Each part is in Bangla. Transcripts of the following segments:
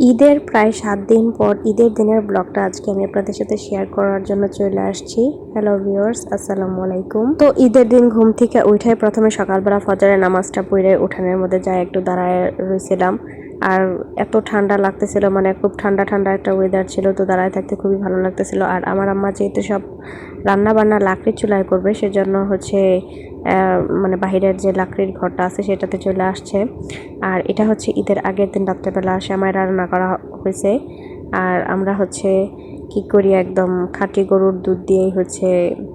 ঈদের প্রায় সাত দিন পর ঈদের দিনের ব্লগটা আজকে আমি আপনাদের সাথে শেয়ার করার জন্য চলে আসছি। হ্যালো ভিউয়ার্স আসসালামু আলাইকুম। তো ঈদের দিন ঘুম থেকে উঠে প্রথমে সকালবেলা ফজরের নামাজটা পড়ে উঠানের মধ্যে যাই একটু দাঁড়ায় রয়েছিলাম আর এত ঠান্ডা লাগতেছিল মানে খুব ঠান্ডা ঠান্ডা একটা ওয়েদার ছিল, তো দাঁড়ায় থাকতে খুবই ভালো লাগতেছিল। আর আমার আম্মা যেহেতু সব রান্না বান্না লাকড়ির চুলায় করবে, সেজন্য হচ্ছে মানে বাহিরের যে লাকড়ির ঘরটা আছে সেটাতে চলে আসছে। আর এটা হচ্ছে ঈদের আগের দিন রাত্রেবেলা শ্যামাই রান্না করা হয়েছে। আর আমরা হচ্ছে কি করি, একদম খাঁটি গরুর দুধ দিয়েই হচ্ছে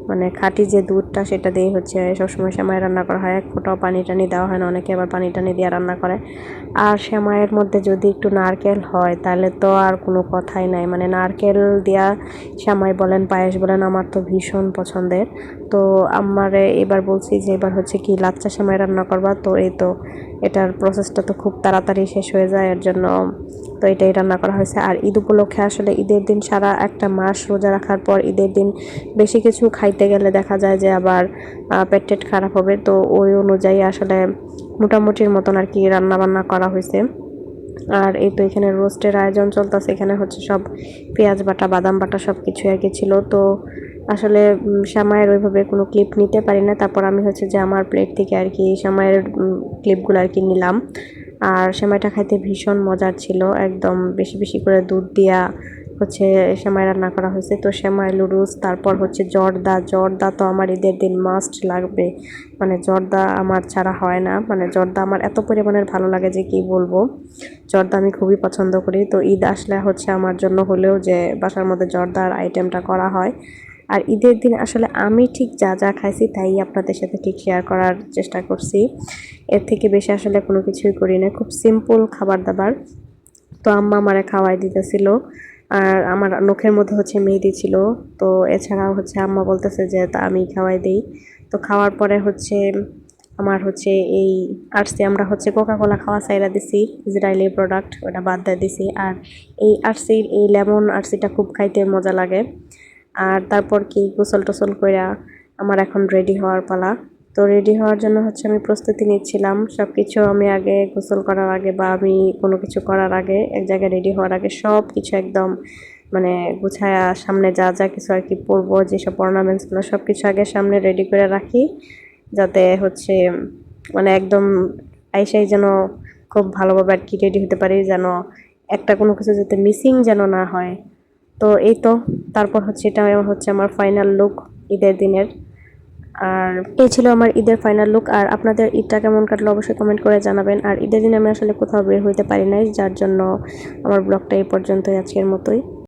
মানে খাঁটি যে দুধটা সেটা দিয়ে হচ্ছে সবসময় শ্যামাই রান্না করা হয়। এক ফোটাও পানি টানি দেওয়া হয় না, অনেকে আবার পানি টানি দিয়ে রান্না করে। আর শ্যামাইয়ের মধ্যে যদি একটু নারকেল হয়, তাহলে তো আর কোনো কথাই নাই। মানে নারকেল দেওয়া শ্যামাই বলেন, পায়েস বলেন, আমার তো ভীষণ পছন্দের। তো আমার এবার বলছি যে, এবার হচ্ছে কি লাচ্চা শ্যামাই রান্না করবা? তো এই তো এটার প্রসেসটা তো খুব তাড়াতাড়ি শেষ হয়ে যায়, এর জন্য তো এটাই রান্না করা হয়েছে। আর ঈদ উপলক্ষে আসলে ঈদের দিন সারা একটা মাস রোজা রাখার পর ঈদের দিন বেশি কিছু খাইতে গেলে দেখা যায় যে আবার পেট টেট খারাপ হবে। তো ওই অনুযায়ী আসলে মোটামুটির মতন আর কি রান্না বান্না করা হয়েছে। আর এই তো এখানে রোস্টের আয়োজন চলতেছে, এখানে হচ্ছে সব পেঁয়াজ বাটা, বাদাম বাটা সব কিছু আর কি ছিল। তো আসলে শ্যামায়ের ওইভাবে কোনো ক্লিপ নিতে পারি না। তারপর আমি হচ্ছে যে আমার প্লেট থেকে আর কি শ্যামায়ের ক্লিপগুলো আর কি নিলাম। আর সেমাইটা খাইতে ভীষণ মজার ছিল। একদম বেশি বেশি করে দুধ দিয়া হচ্ছে সেমাই রান্না করা হয়েছে। তো সেমাই লুডুস তারপর হচ্ছে জর্দা। জর্দা তো আমার ঈদের দিন মাস্ট লাগবে। মানে জর্দা আমার ছাড়া হয় না। মানে জর্দা আমার এত পরিমাণের ভালো লাগে যে কি বলব? জর্দা আমি খুবই পছন্দ করি। তো ঈদ আসলে হচ্ছে আমার জন্য হলেও যে বাসার মধ্যে জর্দার আইটেমটা করা হয়। আর ঈদের দিন আসলে আমি ঠিক যা যা খাইছি তাই আপনাদের সাথে ঠিক শেয়ার করার চেষ্টা করছি। এর থেকে বেশি আসলে কোনো কিছুই করি না। খুব সিম্পল খাবার দাবার। তো আম্মা আমারে খাওয়াই দিতেছিল। আর আমার নখের মধ্যে হচ্ছে মেহেদি ছিল। তো এছাড়াও হচ্ছে আম্মা বলতেছে যে, তা আমি খাওয়াই দিই। তো খাওয়ার পরে হচ্ছে আমার হচ্ছে এই আরসি, আমরা হচ্ছে কোকা কোলা খাওয়া চাইরা দিছি ইসরায়েলি প্রোডাক্ট ওটা বাদ দিয়ে দিছি। আর এই আরসির, এই লেমন আরসিটা খুব খাইতে মজা লাগে। আর তারপর কি গোসল টোসল করে আমার এখন রেডি হওয়ার পালা। তো রেডি হওয়ার জন্য হচ্ছে আমি প্রস্তুতি নিচ্ছিলাম। সব কিছু আমি আগে গোসল করার আগে বা আমি কোনো কিছু করার আগে, এক জায়গায় রেডি হওয়ার আগে সব কিছু একদম মানে গুছায়া সামনে যা যা কিছু আর কি পরবো, যেসব অর্নামেন্টসগুলো সব কিছু আগে সামনে রেডি করে রাখি। যাতে হচ্ছে মানে একদম আইসাই যেন খুব ভালোভাবে আর কি রেডি হতে পারি, যেন একটা কোনো কিছু যাতে মিসিং যেন না হয়। তো এই তো, তারপর হচ্ছে এটা হচ্ছে আমার ফাইনাল লুক ঈদের দিনের। আর এই ছিল আমার ঈদের ফাইনাল লুক আর আপনাদের ঈদটা কেমন কাটলো অবশ্যই কমেন্ট করে জানাবেন। আর ঈদের দিনে আমি আসলে কোথাও বের হইতে পারি নাই, যার জন্য আমার ব্লগটা এই পর্যন্তই আজকের মতোই।